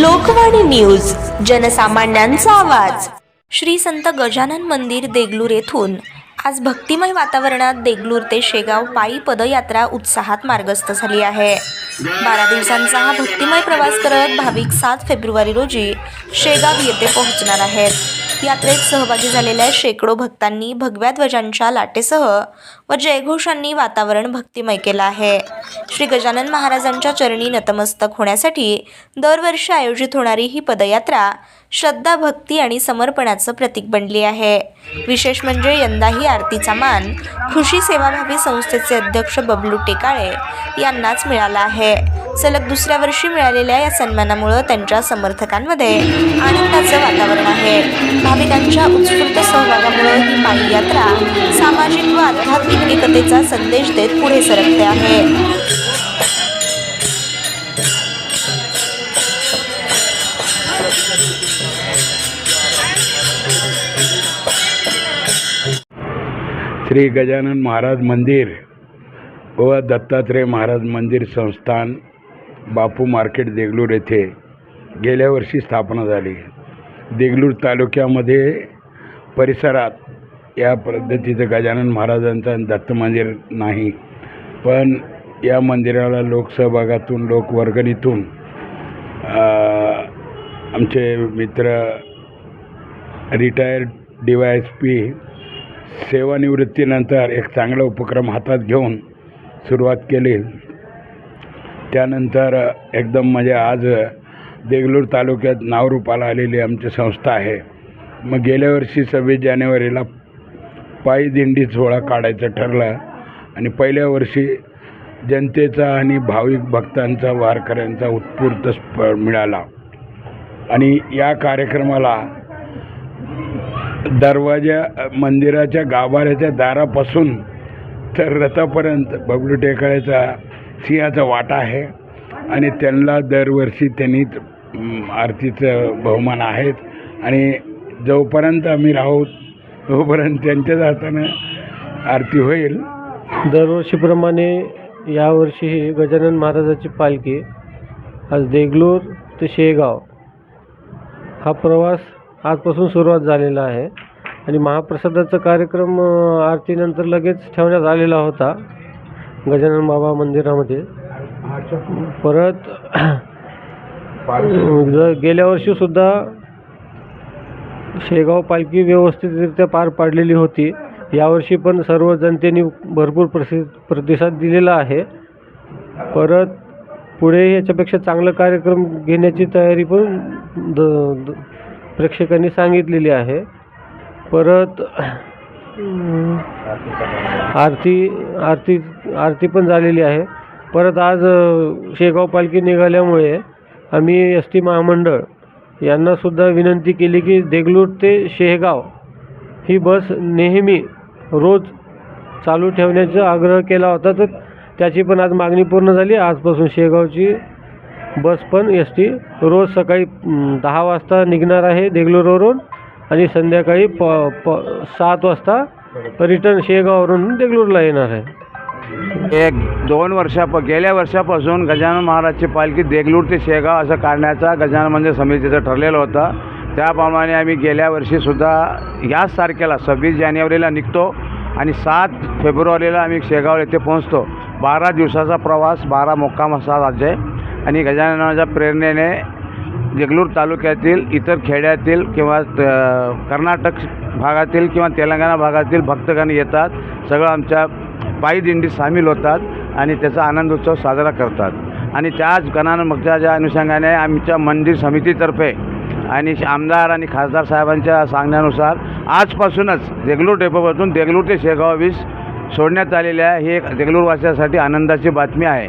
Lokvani news जनसामान्यांचा आवाज. श्री संत गजानन मंदिर देगलूर येथून. आज भक्तिमय वातावरणात देगलूर ते शेगाव पायी पदयात्रा उत्साहात मार्गस्थ झाली आहे. बारा दिवसांचा हा भक्तिमय प्रवास करत भाविक सात फेब्रुवारी रोजी शेगाव येथे पोहोचणार आहेत. यात्रेत सहभागी झालेल्या शेकडो भक्तांनी भगव्या ध्वजांच्या लाटेसह व जयघोषांनी वातावरण भक्तिमय केलं आहे. श्री गजानन महाराजांच्या चरणी नतमस्तक होण्यासाठी दरवर्षी आयोजित होणारी ही पदयात्रा श्रद्धा भक्ती आणि समर्पणाचं प्रतीक बनली आहे. विशेष म्हणजे यंदाही आरतीचा मान खुशी सेवाभावी संस्थेचे अध्यक्ष बबलू टेकाळे यांनाच मिळाला आहे. सलग दुसऱ्या वर्षी मिळालेल्या या सन्मानामुळं त्यांच्या समर्थकांमध्ये आनंदाचं वातावरण आहे. भाविकांच्या उत्स्फूर्त सहभागामुळे ही पायी यात्रा सामाजिक व आध्यात्मिक एकतेचा संदेश देत पुढे सरकते आहे. श्री गजानन महाराज मंदिर व दत्तात्रय महाराज मंदिर संस्थान बापू मार्केट देगलूर येथे गेल्या वर्षी स्थापना झाली. देगलूर तालुक्यामध्ये परिसरात या पद्धतीचं गजानन महाराजांचं दत्त मंदिर नाही. पण या मंदिराला लोकसहभागातून लोकवर्गणीतून आमचे मित्र retired D Y S P सेवानिवृत्तीनंतर एक चांगला उपक्रम हातात घेऊन सुरुवात केली. त्यानंतर एकदम म्हणजे आज देगलूर तालुक्यात नावरूपाला आलेली आमची संस्था आहे. मग गेल्या वर्षी सव्वीस जानेवारीला पायी दिंडी सोहळा काढायचं ठरलं आणि पहिल्या वर्षी जनतेचा आणि भाविक भक्तांचा वारकऱ्यांचा उत्स्फूर्त स्प मिळाला. आणि या कार्यक्रमाला दरवाजा मंदिराच्या गाभाऱ्याच्या दारापासून तर रथापर्यंत बबलू टेकाळेचा सिंहाचा वाटा आहे आणि त्यांना दरवर्षी त्यांनी आरतीचं बहुमान आहेत. आणि जोपर्यंत आम्ही राहू तोपर्यंत त्यांच्याच हातानं आरती होईल. दरवर्षीप्रमाणे यावर्षीही गजानन महाराजाची पालखी आज देगलूर ते शेगाव हा प्रवास आजपासून सुरुवात झालेला आहे. आणि महाप्रसादाचा कार्यक्रम आरतीनंतर लगेच ठेवण्यात आलेला होता. गजानन बाबा मंदिरामध्ये. परत ज- गेल्या वर्षीसुद्धा शेगाव पालखी व्यवस्थितरित्या पार पाडलेली होती. यावर्षी पण सर्व जनतेने भरपूर प्रसि प्रतिसाद दिलेला आहे. परत पुढे याच्यापेक्षा चांगला कार्यक्रम घेण्याची तयारी पण द द प्रेक्षकांनी सांगितलेली आहे. परत आरती आरती आरती पण झालेली आहे. परत आज शेगाव पालखी निघाल्यामुळे आम्ही एस टी महामंडळ यांनासुद्धा विनंती केली की देगलूर ते शेगाव ही बस नेहमी रोज चालू ठेवण्याचा आग्रह केला होता. तर त्याची पण आज मागणी पूर्ण झाली. आजपासून शेगावची बस पण एस टी रोज सकाळी दहा वाजता निघणार आहे देगलूरवरून. आणि संध्याकाळी प प सात वाजता रिटर्न शेगाववरून देगलूरला येणार आहे. एक दोन वर्षाप गेल्या वर्षापासून गजानन महाराजची पालखी देगलूर ते शेगाव असं काढण्याचा गजानन मंदिर समितीचं ठरलेलं होतं. त्याप्रमाणे आम्ही गेल्या वर्षीसुद्धा याच तारखेला सव्वीस जानेवारीला निघतो आणि सात फेब्रुवारीला आम्ही शेगाव येथे पोहोचतो. बारा दिवसाचा प्रवास बारा मुक्काम असा राज्य आहे. आणि गजाननाच्या प्रेरणेने देगलूर तालुक्यातील इतर खेड्यातील किंवा त- कर्नाटक भागातील किंवा तेलंगणा भागातील भक्तगण येतात. सगळं आमच्या पायी दिंडीत सामील होतात आणि त्याचा आनंद उत्सव साजरा करतात. आणि त्याच गणानं भक्ताच्या अनुषंगाने आमच्या मंदिर समितीतर्फे आणि आमदार आणि खासदार साहेबांच्या सांगण्यानुसार आजपासूनच देगलूर डेपोपासून देगलूर ते शेगाव वीस सोडण्यात आलेल्या ही एक देगलूरवासियासाठी आनंदाची बातमी आहे.